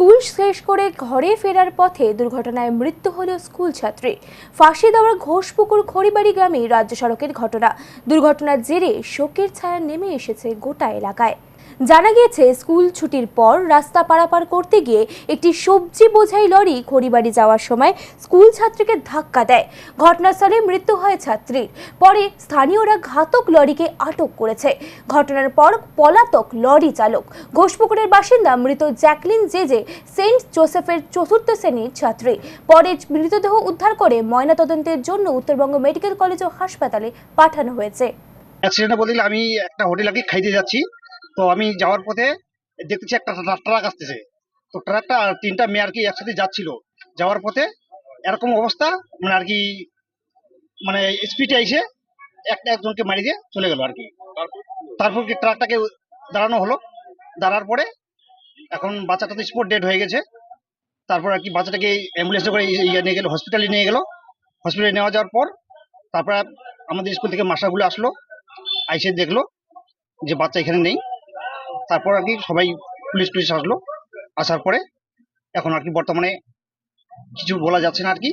School শেষ করে ঘরে ফেরার পথে দুর্ঘটনায় মৃত্যু হল স্কুল ছাত্রী। ফাঁসি দেওয়ার ঘোষপুকুর খড়িবাড়ি গ্রামে রাজ্য সড়কের ঘটনা। দুর্ঘটনার জেরে শোকের ছায়া নেমে এসেছে গোটা এলাকায়। জানা গিয়েছে, স্কুল ছুটির পর রাস্তা পারাপার করতে গিয়ে একটি সবজি বোঝাই লরি খড়িবাড়ি যাওয়ার সময় স্কুল ছাত্রীকে ধাক্কা দেয়। ঘটনাস্থলে মৃত্যু হয় ছাত্রীর। পরে স্থানীয়রা ঘাতক লরিকে আটক করেছে। ঘটনার পর পলাতক লরি চালক, ঘোষপুকুরের বাসিন্দা মৃত জ্যাকলিন জেজে, সেন্ট জোসেফের চতুর্থ শ্রেণির ছাত্রী। পরে মৃতদেহ উদ্ধার করে ময়নাতদন্তের জন্য উত্তরবঙ্গ মেডিকেল কলেজ ও হাসপাতালে পাঠানো হয়েছে। আমি একটা হোটেলে খাইতে যাচ্ছি। তো আমি যাওয়ার পথে দেখতেছি একটা ট্রাক আসতেছে। তো ট্রাকটা তিনটা মেয়ে আর কি একসাথে যাচ্ছিল। যাওয়ার পথে এরকম অবস্থা মানে আর কি মানে স্পিডে এসে একটা একজনকে মারি দিয়ে চলে গেল আর কি। তারপর কি ট্রাকটাকে দাঁড়ানো হলো। দাঁড়ার পরে এখন বাচ্চাটা তো স্পট ডেড হয়ে গেছে। তারপর আর কি বাচ্চাটাকে অ্যাম্বুলেন্সে করে ইয়ে নিয়ে গেলো হসপিটালে নিয়ে গেলো। হসপিটালে নেওয়া যাওয়ার পর তারপর আমাদের স্কুল থেকে মাস্টারগুলো আসলো। আইসে দেখল যে বাচ্চা এখানে নেই। তারপর আর কি সবাই পুলিশ টুলিশ আসলো। আসার পরে এখন আর কি বর্তমানে কিছু বলা যাচ্ছে না আর কি।